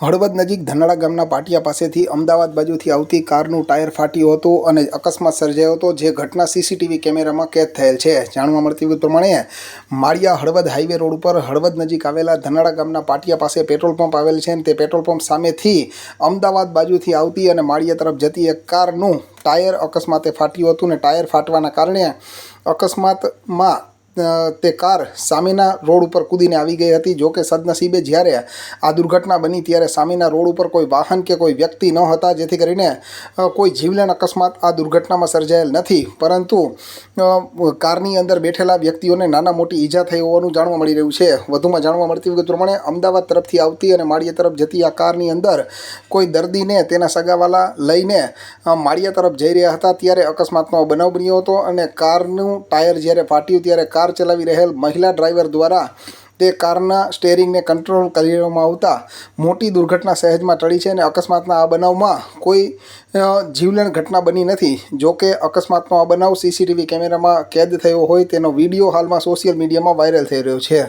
હળવદ નજીક ધનાળા ગામના પાટિયા પાસેથી અમદાવાદ બાજુથી આવતી કારનું ટાયર ફાટ્યું હતું અને અકસ્માત સર્જાયો હતો, જે ઘટના સીસીટીવી કેમેરામાં કેદ થયેલ છે. જાણવા મળતી વિગત પ્રમાણે માળિયા હળવદ હાઈવે રોડ ઉપર હળવદ નજીક આવેલા ધનાળા ગામના પાટિયા પાસે પેટ્રોલ પંપ આવેલ છે અને તે પેટ્રોલ પંપ સામેથી અમદાવાદ બાજુથી આવતી અને માળિયા તરફ જતી એક કારનું ટાયર અકસ્માતે ફાટ્યું હતું અને ટાયર ફાટવાના કારણે અકસ્માતમાં તે કાર સામેના રોડ ઉપર કૂદીને આવી ગઈ હતી. જોકે સદનસીબે જ્યારે આ દુર્ઘટના બની ત્યારે સામેના રોડ ઉપર કોઈ વાહન કે કોઈ વ્યક્તિ ન હતા, જેથી કરીને કોઈ જીવલેણ અકસ્માત આ દુર્ઘટનામાં સર્જાયેલ નથી. પરંતુ કારની અંદર બેઠેલા વ્યક્તિઓને નાના મોટી ઈજા થઈ હોવાનું જાણવા મળી રહ્યું છે. વધુમાં જાણવા મળતી વિગત પ્રમાણે અમદાવાદ તરફથી આવતી અને માળિયા તરફ જતી આ કારની અંદર કોઈ દર્દીને તેના સગાવાલા લઈને માળિયા તરફ જઈ રહ્યા હતા. ત્યારે અકસ્માતનો બનાવ બન્યો હતો અને કારનું ટાયર જ્યારે ફાટ્યું, ત્યારે કાર ચલાવી રહેલ મહિલા ડ્રાઈવર દ્વારા તે કારના સ્ટેરિંગને કંટ્રોલ કરવામાં આવતા મોટી દુર્ઘટના સહેજમાં ટળી છે અને અકસ્માતના આ બનાવમાં કોઈ જીવલેણ ઘટના બની નથી. જો કે અકસ્માતનો આ બનાવ સીસીટીવી કેમેરામાં કેદ થયો હોય તેનો વીડિયો હાલમાં સોશિયલ મીડિયામાં વાયરલ થઈ રહ્યો છે.